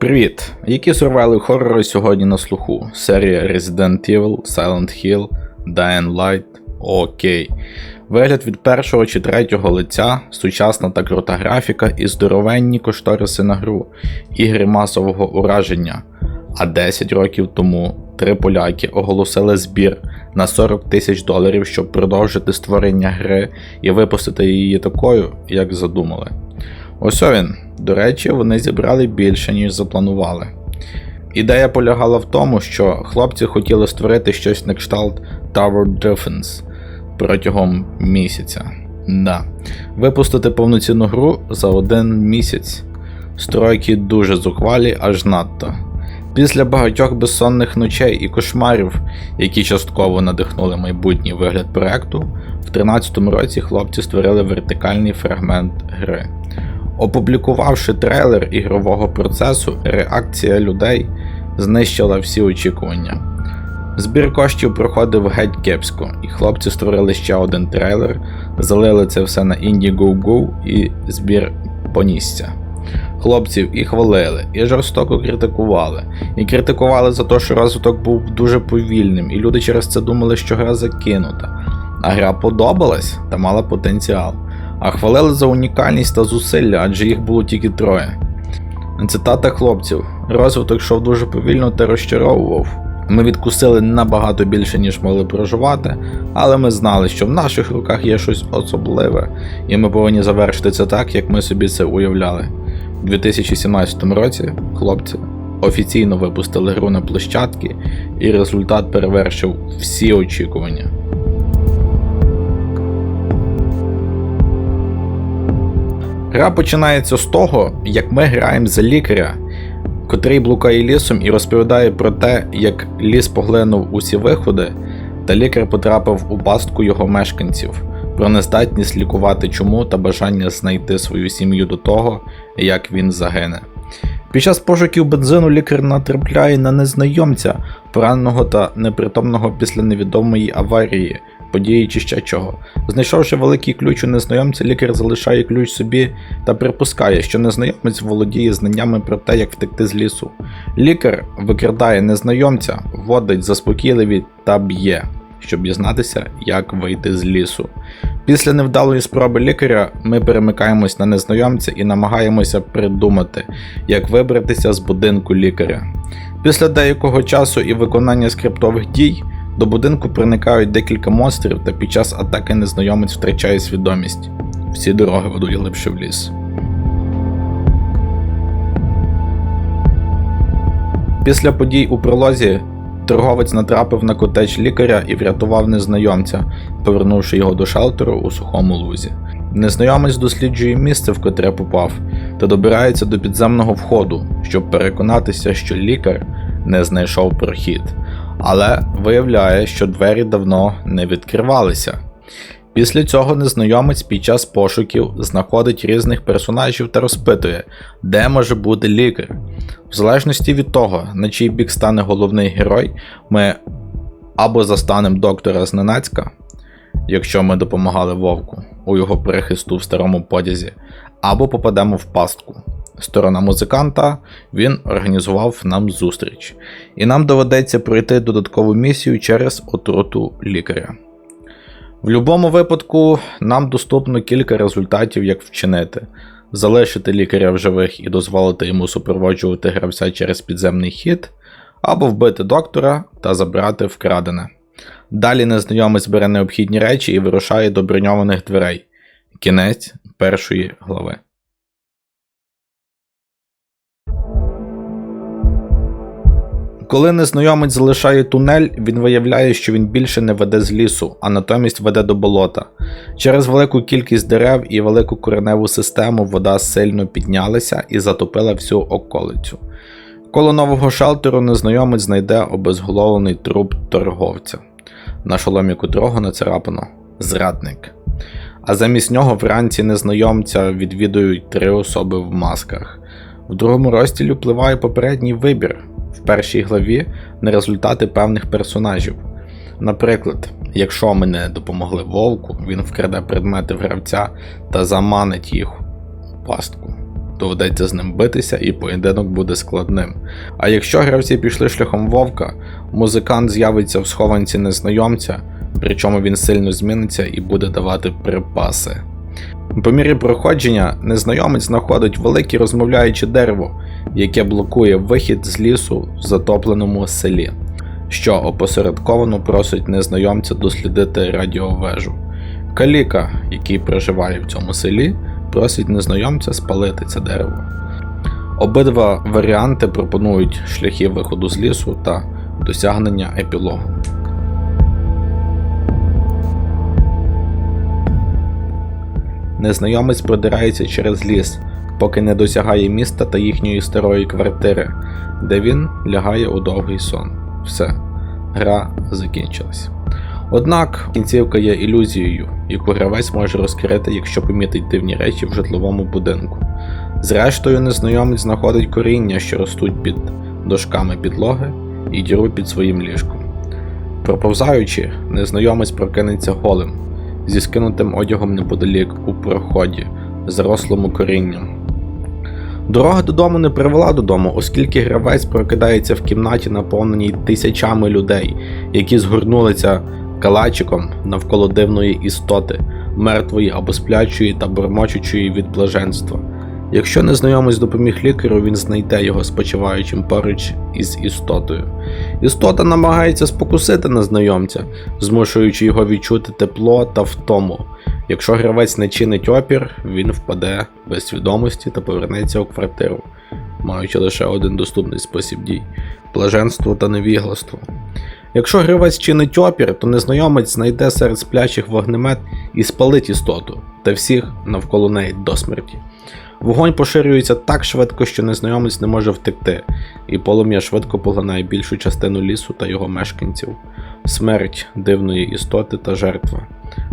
Привіт! Які сурвайли хоррори сьогодні на слуху? Серія Resident Evil, Silent Hill, Dying Light. Окей. Вигляд від першого чи третього лиця, сучасна та крута графіка і здоровенні кошториси на гру, ігри масового ураження. А 10 років тому три поляки оголосили збір на 40 тисяч доларів, щоб продовжити створення гри і випустити її такою, як задумали. Ось він. До речі, вони зібрали більше, ніж запланували. Ідея полягала в тому, що хлопці хотіли створити щось на кшталт Tower Defense протягом місяця. Да. Випустити повноцінну гру за один місяць. Стройки дуже зухвалі, аж надто. Після багатьох безсонних ночей і кошмарів, які частково надихнули майбутній вигляд проекту, в 2013 році хлопці створили вертикальний фрагмент гри. Опублікувавши трейлер ігрового процесу, реакція людей знищила всі очікування. Збір коштів проходив геть кепсько, і хлопці створили ще один трейлер, залили це все на Indiegogo і збір понісся. Хлопців і хвалили, і жорстоко критикували. І критикували за те, що розвиток був дуже повільним, і люди через це думали, що гра закинута. А гра подобалась та мала потенціал. А хвалили за унікальність та зусилля, адже їх було тільки троє. Цитата хлопців: розвиток йшов дуже повільно та розчаровував. Ми відкусили набагато більше, ніж могли проживати, але ми знали, що в наших руках є щось особливе, і ми повинні завершити це так, як ми собі це уявляли. У 2017 році хлопці офіційно випустили гру на площадки, і результат перевершив всі очікування. Гра починається з того, як ми граємо за лікаря, котрий блукає лісом і розповідає про те, як ліс поглинув усі виходи, та лікар потрапив у пастку його мешканців, про нездатність лікувати чому та бажання знайти свою сім'ю до того, як він загине. Під час пошуків бензину лікар натрапляє на незнайомця, пораненого та непритомного після невідомої аварії, події чи ще чого. Знайшовши великий ключ у незнайомця, лікар залишає ключ собі та припускає, що незнайомець володіє знаннями про те, як втекти з лісу. Лікар викрадає незнайомця, вводить заспокійливі та б'є, щоб дізнатися, як вийти з лісу. Після невдалої спроби лікаря ми перемикаємось на незнайомця і намагаємося придумати, як вибратися з будинку лікаря. Після деякого часу і виконання скриптових дій до будинку проникають декілька монстрів, та під час атаки незнайомець втрачає свідомість. Всі дороги ведуть глибше в ліс. Після подій у пролозі торговець натрапив на котедж лікаря і врятував незнайомця, повернувши його до шелтеру у сухому лузі. Незнайомець досліджує місце, в котре попав, та добирається до підземного входу, щоб переконатися, що лікар не знайшов прохід але виявляє, що двері давно не відкривалися. Після цього незнайомець під час пошуків знаходить різних персонажів та розпитує, де може бути лікар. В залежності від того, на чий бік стане головний герой, ми або застанемо доктора зненацька, якщо ми допомагали вовку у його перехисту в старому подязі, або попадемо в пастку. Сторона музиканта, він організував нам зустріч, і нам доведеться пройти додаткову місію через отруту лікаря. В будь-якому випадку нам доступно кілька результатів, як вчинити: залишити лікаря в живих і дозволити йому супроводжувати гравця через підземний хід, або вбити доктора та забрати вкрадене. Далі незнайомець бере необхідні речі і вирушає до броньованих дверей. Кінець першої глави. Коли незнайомець залишає тунель, він виявляє, що він більше не веде з лісу, а натомість веде до болота. Через велику кількість дерев і велику кореневу систему вода сильно піднялася і затопила всю околицю. Коло нового шелтеру незнайомець знайде обезголовлений труп торговця, на шоломі котрого нацарапано зрадник. А замість нього вранці незнайомця відвідують три особи в масках. В другому розділі впливає попередній вибір в першій главі на результати певних персонажів. Наприклад, якщо ми не допомогли вовку, він вкраде предмети гравця та заманить їх у пастку. доведеться з ним битися і поєдинок буде складним. А якщо гравці пішли шляхом вовка, музикант з'явиться в схованці незнайомця, причому він сильно зміниться і буде давати припаси. По мірі проходження незнайомець знаходить велике розмовляюче дерево, яке блокує вихід з лісу в затопленому селі, що опосередковано просить незнайомця дослідити радіовежу. Каліка, який проживає в цьому селі, просить незнайомця спалити це дерево. Обидва варіанти пропонують шляхи виходу з лісу та досягнення епілогу. Незнайомець продирається через ліс, поки не досягає міста та їхньої старої квартири, де він лягає у довгий сон. Все, гра закінчилась. Однак кінцівка є ілюзією, яку гравець може розкрити, якщо помітить дивні речі в житловому будинку. Зрештою, незнайомець знаходить коріння, що ростуть під дошками підлоги і діру під своїм ліжком. Проповзаючи, незнайомець прокинеться голим, зі скинутим одягом неподалік у проході, зарослому корінням. Дорога додому не привела додому, оскільки гравець прокидається в кімнаті, наповненій тисячами людей, які згорнулися калачиком навколо дивної істоти, мертвої або сплячої та бормочучої від блаженства. Якщо незнайомець допоміг лікарю, він знайде його спочиваючим поруч із істотою. Істота намагається спокусити незнайомця, змушуючи його відчути тепло та втому. Якщо гравець не чинить опір, він впаде без свідомості та повернеться у квартиру, маючи лише один доступний спосіб дій блаженство та невігластво. Якщо гравець чинить опір, то незнайомець знайде серед сплячих вогнемет і спалить істоту та всіх навколо неї до смерті. Вогонь поширюється так швидко, що незнайомець не може втекти, і полум'я швидко поглинає більшу частину лісу та його мешканців. Смерть дивної істоти та жертва.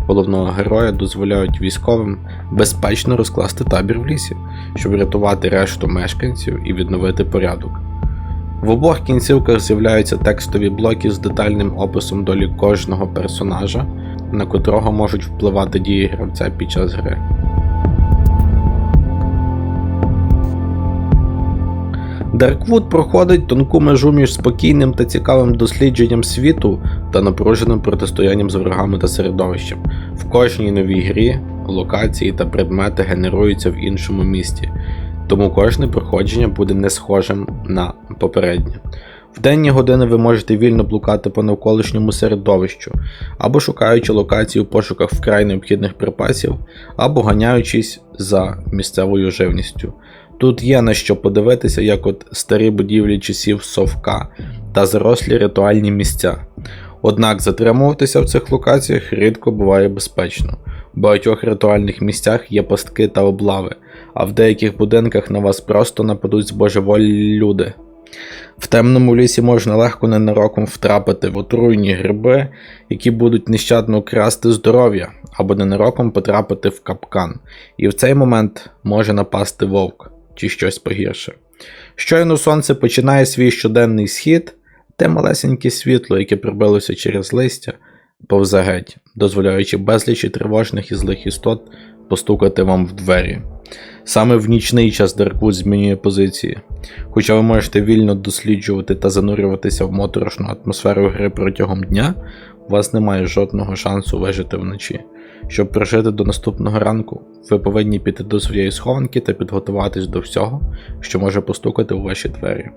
Головного героя дозволяють військовим безпечно розкласти табір в лісі, щоб врятувати решту мешканців і відновити порядок. В обох кінцівках з'являються текстові блоки з детальним описом долі кожного персонажа, на котрого можуть впливати дії гравця під час гри. Дарквуд проходить тонку межу між спокійним та цікавим дослідженням світу та напруженим протистоянням з ворогами та середовищем. В кожній новій грі локації та предмети генеруються в іншому місті, тому кожне проходження буде не схожим на попереднє. В денні години ви можете вільно блукати по навколишньому середовищу, або шукаючи локації в пошуках вкрай необхідних припасів, або ганяючись за місцевою живністю. Тут є на що подивитися, як от старі будівлі часів совка та зарослі ритуальні місця. Однак затримуватися в цих локаціях рідко буває безпечно. В багатьох ритуальних місцях є пастки та облави, а в деяких будинках на вас просто нападуть збожеволі люди. В темному лісі можна легко ненароком втрапити в отруйні гриби, які будуть нещадно красти здоров'я, або ненароком потрапити в капкан, і в цей момент може напасти вовк чи щось погірше. Щойно сонце починає свій щоденний схід, те малесеньке світло, яке пробилося через листя, повзе геть, дозволяючи безлічі тривожних і злих істот постукати вам в двері. Саме в нічний час Дарквуд змінює позиції. Хоча ви можете вільно досліджувати та занурюватися в моторошну атмосферу гри протягом дня, у вас немає жодного шансу вижити вночі. Щоб прожити до наступного ранку, ви повинні піти до своєї схованки та підготуватись до всього, що може постукати у ваші двері.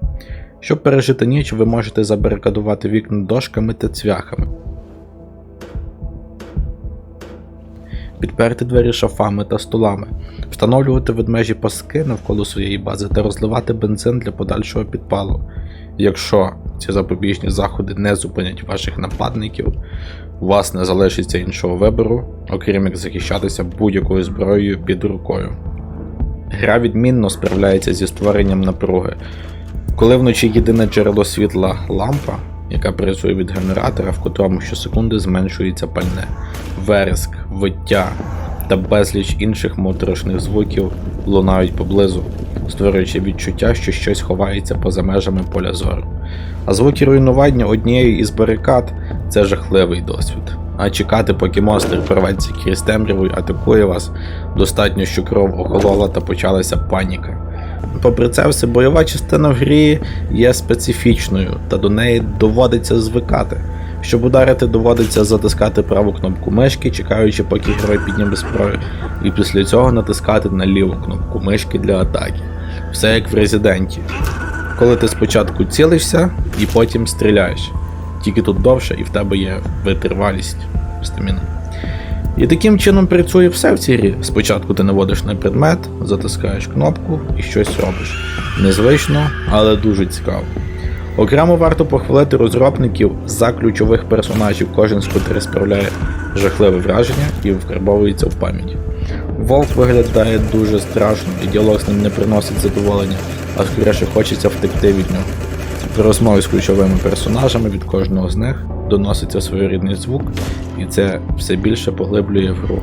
Щоб пережити ніч, ви можете забарикадувати вікна дошками та цвяхами. Підперти двері шафами та столами, встановлювати ведмежі паски навколо своєї бази та розливати бензин для подальшого підпалу. Якщо ці запобіжні заходи не зупинять ваших нападників, у вас не залишиться іншого вибору, окрім як захищатися будь-якою зброєю під рукою. Гра відмінно справляється зі створенням напруги. Коли вночі єдине джерело світла лампа, яка працює від генератора, в котрому щосекунди зменшується пальне, вереск, виття та безліч інших моторошних звуків лунають поблизу, створюючи відчуття, що щось ховається поза межами поля зору. А звуки руйнування однієї із барикад це жахливий досвід. а чекати, поки монстр прорветься крізь темряву і атакує вас, достатньо, що кров охолола та почалася паніка. Попри це, все бойова частина в грі є специфічною, та до неї доводиться звикати. Щоб ударити, доводиться затискати праву кнопку мишки, чекаючи, поки герой підніме зброю, і після цього натискати на ліву кнопку мишки для атаки. Все як в резиденті. Коли ти спочатку цілишся і потім стріляєш. Тільки тут довше і в тебе є витривалість стаміна. І таким чином працює все в цій грі. Спочатку ти наводиш на предмет, затискаєш кнопку і щось робиш. Незвично, але дуже цікаво. Окремо варто похвалити розробників за ключових персонажів, кожен з котрих справляє жахливе враження і вкарбовується в пам'ять. Вовк виглядає дуже страшно, і діалог з ним не приносить задоволення, а скоріше хочеться втекти від нього. При розмові з ключовими персонажами від кожного з них доноситься своєрідний звук, і це все більше поглиблює гру.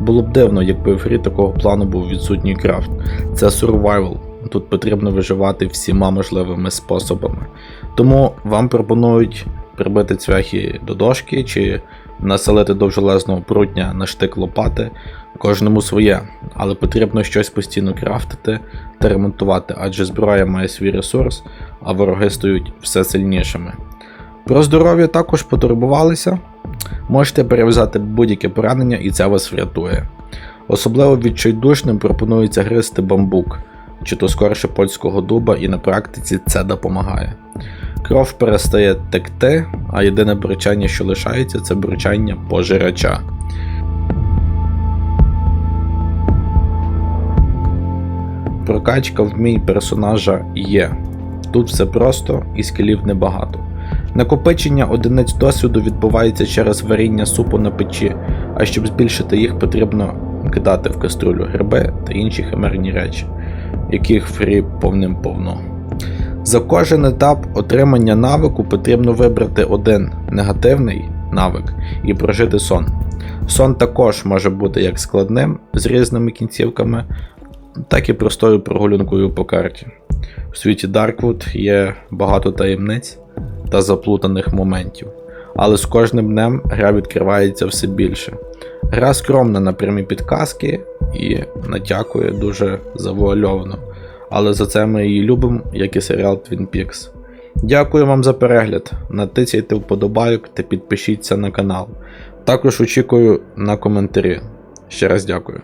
Було б дивно, якби в грі такого плану був відсутній крафт. Це survival. Тут потрібно виживати всіма можливими способами. Тому вам пропонують прибити цвяхи до дошки чи населити довжелезного прутня на штик лопати, кожному своє, але потрібно щось постійно крафтити та ремонтувати, адже зброя має свій ресурс, а вороги стають все сильнішими. Про здоров'я також потурбувалися. Можете перев'язати будь-яке поранення і це вас врятує. Особливо відчайдушним пропонується гризти бамбук, чи то скорше польського дуба, і на практиці це допомагає. Кров перестає текти, а єдине бричання, що лишається, це бричання пожирача. Прокачка вмій персонажа є. Тут все просто і скілів небагато. Накопичення одиниць досвіду відбувається через варіння супу на печі, а щоб збільшити їх, потрібно кидати в каструлю гриби та інші химерні речі, яких фрі повним повно. За кожен етап отримання навику потрібно вибрати один негативний навик і прожити сон. Сон також може бути як складним з різними кінцівками, так і простою прогулянкою по карті. У світі Darkwood є багато таємниць та заплутаних моментів, але з кожним днем гра відкривається все більше. Гра скромна на прямі підказки і натякує дуже завуальовано, але за це ми її любимо, як і серіал Twin Peaks. Дякую вам за перегляд. Натицяйте вподобайок та підпишіться на канал. Також очікую на коментарі. Ще раз дякую.